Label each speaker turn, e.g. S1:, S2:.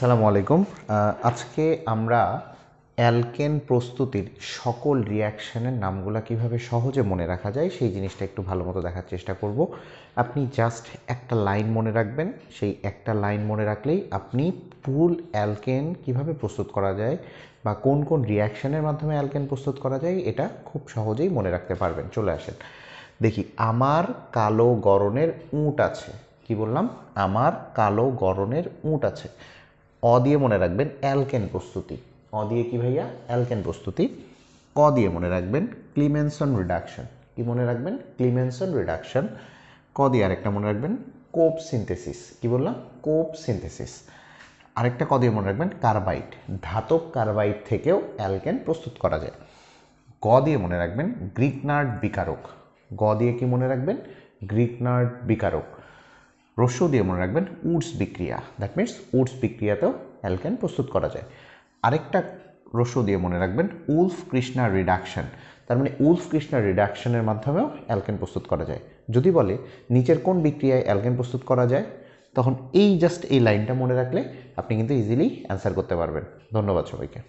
S1: আসসালামু আলাইকুম। আজকে আমরা অ্যালকেন প্রস্তুতির সকল রিয়াকশানের নামগুলো কীভাবে সহজে মনে রাখা যায় সেই জিনিসটা একটু ভালো মতো দেখার চেষ্টা করব। আপনি জাস্ট একটা লাইন মনে রাখবেন, সেই একটা লাইন মনে রাখলেই আপনি ফুল অ্যালকেন কীভাবে প্রস্তুত করা যায় বা কোন কোন রিয়াকশনের মাধ্যমে অ্যালকেন প্রস্তুত করা যায় এটা খুব সহজেই মনে রাখতে পারবেন। চলে আসেন। দেখি, আমার কালো গরনের উঁট আছে। কি বললাম? আমার কালো গরনের উঁট আছে। অ দিয়ে মনে রাখবেন অ্যালকেন প্রস্তুতি। অ দিয়ে কি ভাইয়া? অ্যালকেন প্রস্তুতি। ক দিয়ে মনে রাখবেন ক্লিমেনসন রিডাকশন। কি মনে রাখবেন? Clemmensen reduction. ক দিয়ে আরেকটা মনে রাখবেন কোপ সিনথেসিস। কি বললাম? Cope synthesis. আরেকটা ক দিয়ে মনে রাখবেন কার্বাইড। ধাতব কার্বাইড থেকেও অ্যালকেন প্রস্তুত করা যায়। গ দিয়ে মনে রাখবেন গ্রিকনার্ড বিকারক। গ দিয়ে কি মনে রাখবেন? গ্রিকনার্ড বিকারক। রস্য দিয়ে মনে রাখবেন, উডস বিক্রিয়া। দ্যাট মিনস উডস বিক্রিয়াতেও অ্যালকেন প্রস্তুত করা যায়। আরেকটা রস্য দিয়ে মনে রাখবেন, উলফ কৃষ্ণা রিডাকশন। তার মানে উলফ কৃষ্ণা রিডাকশনের মাধ্যমেও অ্যালকেন প্রস্তুত করা যায়। যদি বলে নিচের কোন বিক্রিয়ায় অ্যালকেন প্রস্তুত করা যায়, তখন এই জাস্ট এই লাইনটা মনে রাখলে আপনি কিন্তু ইজিলি অ্যান্সার করতে পারবেন। ধন্যবাদ সবাইকে।